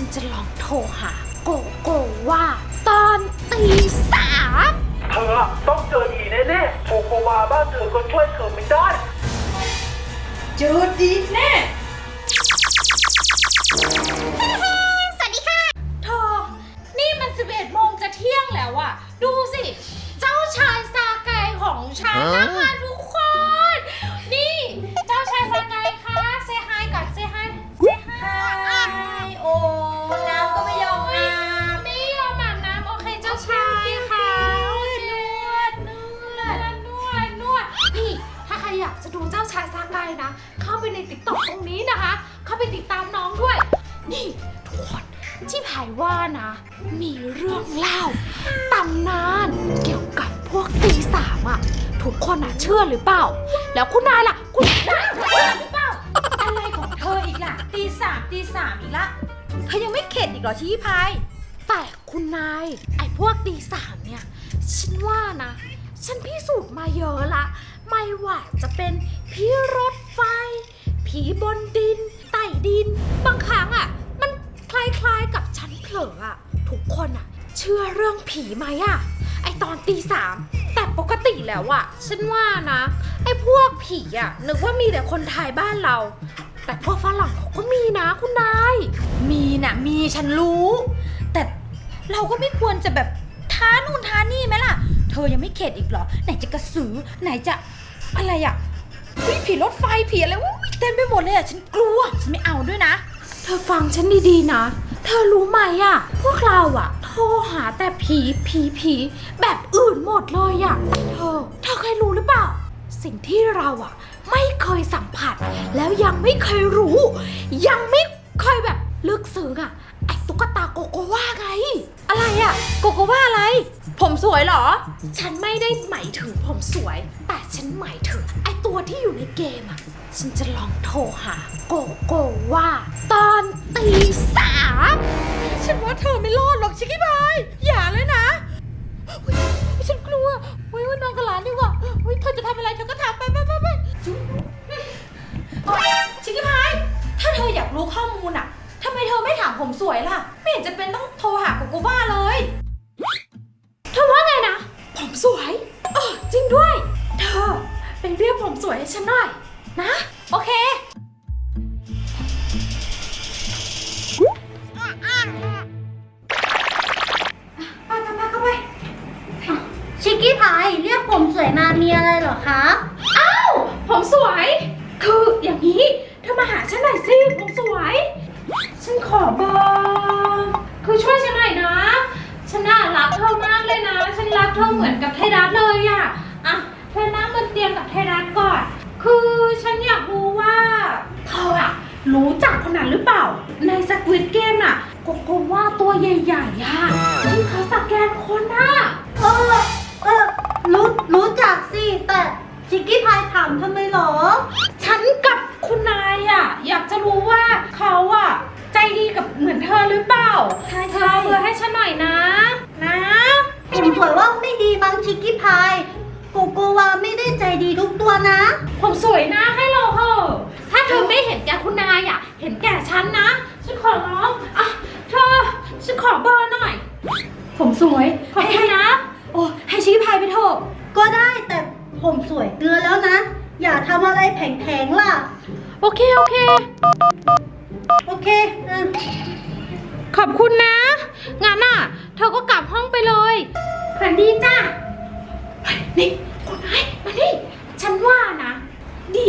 ฉันจะลองโทรหา โกโก้ว่า ตอนตีสามเธอต้องเจอดีแน่ๆโกโกวาบ้านเธอก็ช่วยเธอไม่ได้ เจอดีแน่ สวัสดีค่ะ เธอ นี่มัน 11โมงจะเที่ยงแล้วอะดูสิ เจ้าชายซาไกของฉันนะคะทุ นี่ทุกคนที่ไผ่ว่านะ มีเรื่องเล่าตำนานเกี่ยวกับพวกตีสามอะทุกคนอะเชื่อหรือเปล่า แล้วคุณนายล่ะ คุณนายเชื่อหรือเปล่า อะไรของเธออีกล่ะ ตีสามตีสามอีกละ เธอยังไม่เข็ดอีกเหรอชี้พาย แต่คุณนาย ไอ้พวกตีสามเนี่ย ฉันว่านะ ฉันพิสูจน์มาเยอะละ ไม่ว่าจะเป็นผีรถไฟ ผีบนดิน ใต้ดิน บางครั้งอะ่ะมัน คล้ายๆกับฉันเผลออะทุกคนอะเชื่อเรื่องผีไหมอะไอตอนตีสามแต่ปกติแล้วอะฉันว่านะ ไอพวกผีอะนึกว่ามีแต่คนไทยบ้านเรา แต่พวกฝรั่งเขาก็มีนะคุณนาย มีน่ะมีฉันรู้ แต่เราก็ไม่ควรจะแบบท้านู่นท้านี่ไหมล่ะ เธอยังไม่เข็ดอีกเหรอ ไหนจะกระสือไหนจะอะไรอะอุ๊ยผีรถไฟผีอะไรอุ๊ยเต็มไปหมดเลยอะฉันกลัว ฉันไม่เอาด้วยนะ ธอฟังฉันดีๆนะ เธอรู้ไหมอะพวกเราอะโทรหาแต่ผีผีผีแบบอื่นหมดเลยอะเธอ เธอเคยรู้หรือเปล่า สิ่งที่เราอะไม่เคยสัมผัส แล้วยังไม่เคยรู้ ยังไม่เคยแบบลึกซึ้งอะไอ้ตุ๊กตาโกโกว่าไง อะไรอะโกโกว่าอะไร ผมสวยเหรอ ฉันไม่ได้หมายถึงผมสวย แต่ฉันหมายถึง ไอ้ตัวที่อยู่ในเกมอะ ฉันจะลองโทรหาโกโกว่า ตอนตีสามฉันว่าเธอไม่รอดหรอกชิคกี้พายอย่าเลยนะอุ๊ยฉันกลัวอุ๊ยว่านอนกับหลานดีกว่าอุ๊ยเธอจะทำอะไรเธอก็ทำไปไปไปไปชิคกี้พายถ้าเธออยากรู้ข้อมูลอะทำไมเธอไม่ถามผมสวยล่ะ ไม่เห็นจะเป็นต้องโทรหาโกโกว่าเลยเธอว่าไงนะ ผมสวยเออจริงด้วย เธอไปเรียกผมสวยให้ฉันหน่อย นะ โอเคชิคกี้พายเรียกผมสวยมามีอะไรเหรอคะ อ้าว ผมสวย คืออย่างนี้ เธอมาหาฉันหน่อยสิ ผมสวย ฉันขอเบอร์คือช่วยฉันหน่อยนะ ฉันน่ารักเธอมากเลยนะ ฉันรักเธอเหมือนกับไทยรัฐเลยอะอะ เธอนั่งบนเตียงกับไทยรัฐก่อน คือฉันอยากรู้ว่าเธออะรู้จักคนนั้นหรือเปล่า ในสควิตเกมน่ะโกโกว่าตัวใหญ่ๆอะที่เขาสแกนคนอะเออเออรู้รู้จักสิแต่ชิคกี้พายถามทำไมเหรอ ฉันกับคุณนายอะอยากจะรู้ว่าเขาอะใจดีกับเหมือนเธอหรือเปล่าใช่เธใช่อเอาเบอร์ให้ฉันหน่อยนะ นะผมสวยว่าไม่ดีมั้งชิคกี้พาย โกโกวาไม่ได้ใจดีทุกตัวนะ ผมสวยนะให้เราเถอะถ้าเธอไม่เห็นแก่คุณนายอะเห็นแก่ฉันนะ ฉันขอร้องอะเธอฉันขอเบอร์หน่อย ผมสวยขอบคุณนะ โอ้ให้ชิคกี้พายไปเถอะก็ได้แต่ผมสวยเตือนแล้วนะ อย่าทำอะไรแผงๆล่ะ โอเคโอเค โอเคอะขอบคุณนะงั้นอะ เธอก็กลับห้องไปเลยฝันดีจ้านี่คุณนายมานี่ ฉันว่านะ ดี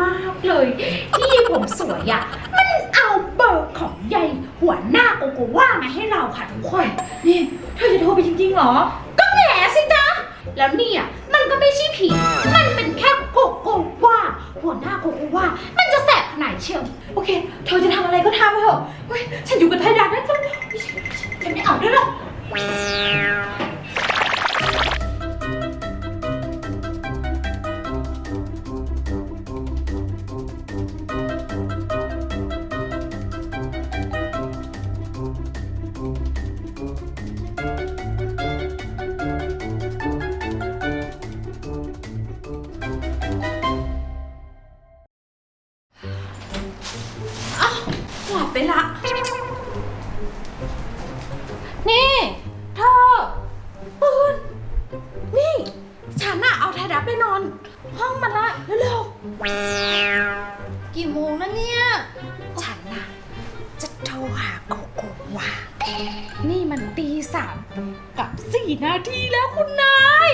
มากเลย ที่ผมสวยอะ มันเอาเบอร์ของยายหัวหน้าโกโกว่ามาให้เราค่ะทุกคน นี่ เธอจะโทรไปจริงๆ เหรอ ก็แหมสิจ๊ะ แล้วเนี่ยมันก็ไม่ใช่ผี มันเป็นแค่โกโกว่า หัวหน้าโกโกว่า มันจะแสบขนาดเชียว โอเค เธอจะทำอะไรก็ทำไปเถอะเฮ้ยฉันอยู่กับไทยดักนะฉันฉันไม่เอาด้วยหรอก วานี่มันตีสามกับสี่นาทีแล้วคุณนาย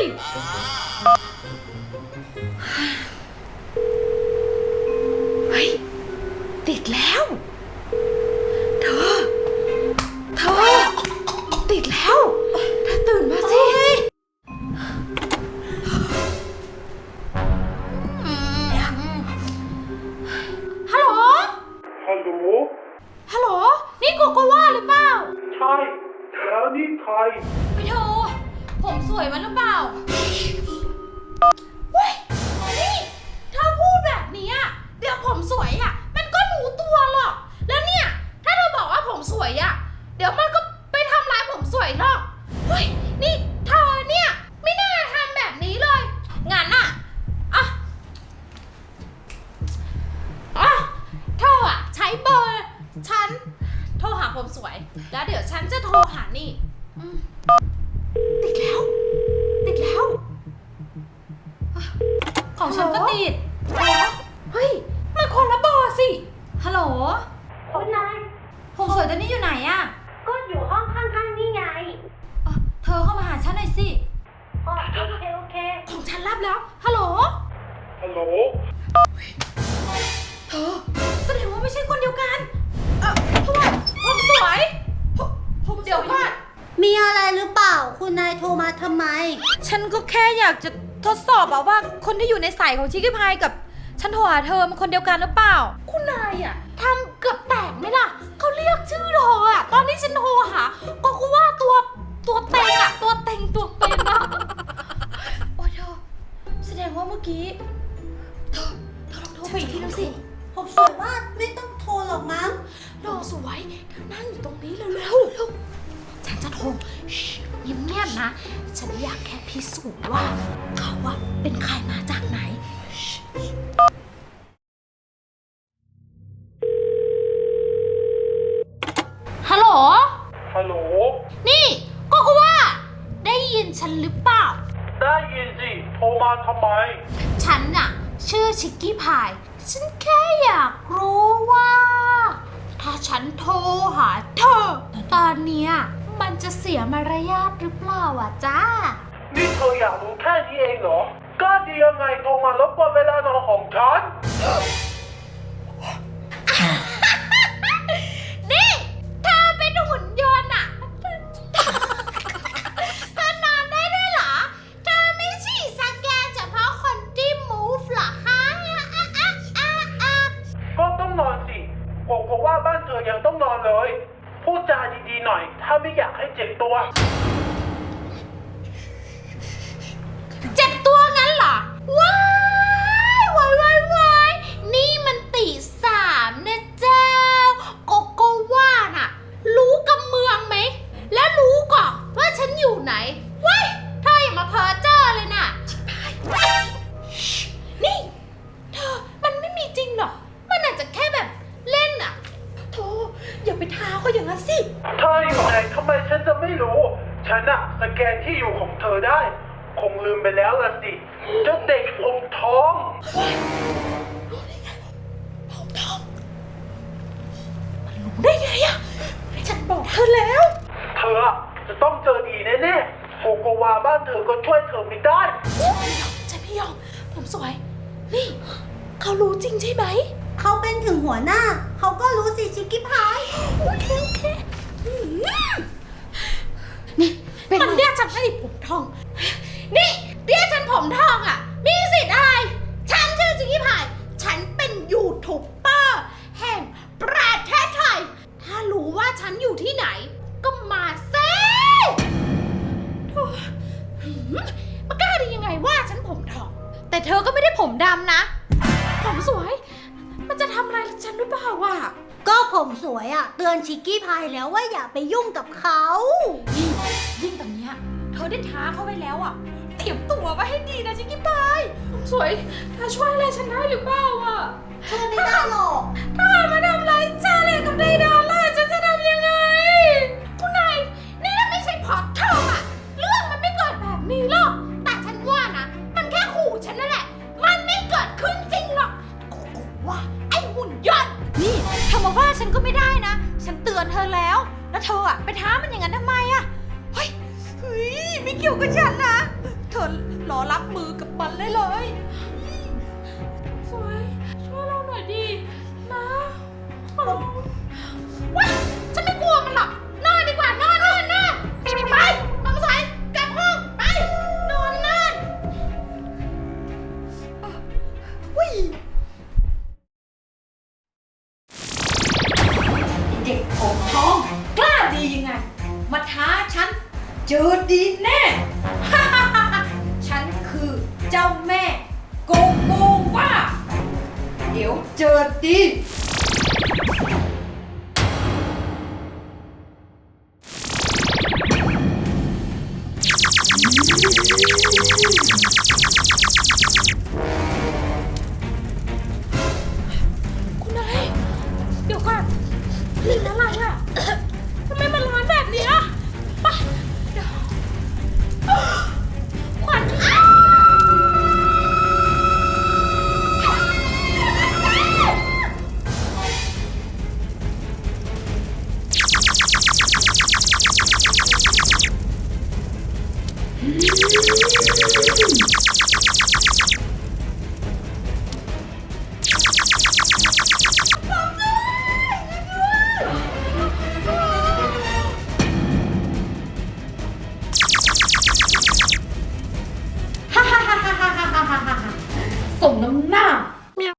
ของฉันก็ติด เฮ้ย มันคนละเบอร์สิ ฮัลโหลคุณนายผมสวยตอนนี้อยู่ไหนอะก็อยู่ห้องข้างๆนี่ไงอะเธอเข้ามาหาฉันหน่อยสิ อ๋อโอเคโอเค ของฉันรับแล้ว ฮัลโหล ฮัลโหล เธอแสดงว่าไม่ใช่คนเดียวกัน เออเพราะว่าผมสวยผมผมเดี๋ยวก่อน มีอะไรหรือเปล่า คุณนายโทรมาทำไม ฉันก็แค่อยากจะ ทดสอบอะว่าคนที่อยู่ในสายของชิคกี้พายกับฉันโทรหาเธอมันคนเดียวกันหรือเปล่า คุณนายอะทำเกือบแตกไหมล่ะเขาเรียกชื่อเธออะตอนที่ฉันโทรหาก็คือว่าตัวตัวเต็งอะตัวเต็งตัวเป็นอะโอ้ยเธอแสดงว่าเมื่อกี้ ฮัลโหล นี่ก็คือว่า ได้ยินฉันหรือเปล่า ได้ยินสิโทรมาทำไม ฉันน่ะ ชื่อชิกกี้พาย ฉันแค่อยากรู้ว่า ถ้าฉันโทรหาเธอ ตอนเนี้ยมันจะเสียมารยาทหรือเปล่าอะจ้า นี่เธออยากรู้แค่นี้เองเหรอ ก็ดียังไงโทรมารบกวนเวลานอนของฉันนี่ นอนสิโกโกว่าบ้านเธอยังต้องนอนเลย พูดจาดีๆหน่อย ถ้าไม่อยากให้เจ็บตัว เจ็บตัวงั้นเหรอว้า วาบ้านเธอก็ช่วยเธอไม่ได้ฉันไม่ยอม ผมสวย นี่ เขารู้จริงใช่ไหม เขาเป็นถึงหัวหน้า เขาก็รู้สิชิคกี้พายโอเคโอเคอืมนี่มันเรียกฉันให้ำอะไรฉันหรือเปล่าวะก็ผมสวยอะเตือนชิคกี้พายแล้วว่าอย่าไปยุ่งกับเขายิ่งยิ่งตอนเนี้ยเธอได้ท้าเขาไว้แล้วอะ เตรียมตัวไว้ให้ดีนะชิคกี้พายผมสวยเธอช่วยอะไรฉันได้หรือเปล่าวะช่วยไม่ได้หรอก ถ้ามันมาทำร้ายชาเลยกับไดดา ดีแน่ ฉันคือเจ้าแม่โกโกว่า เดี๋ยวเจอดี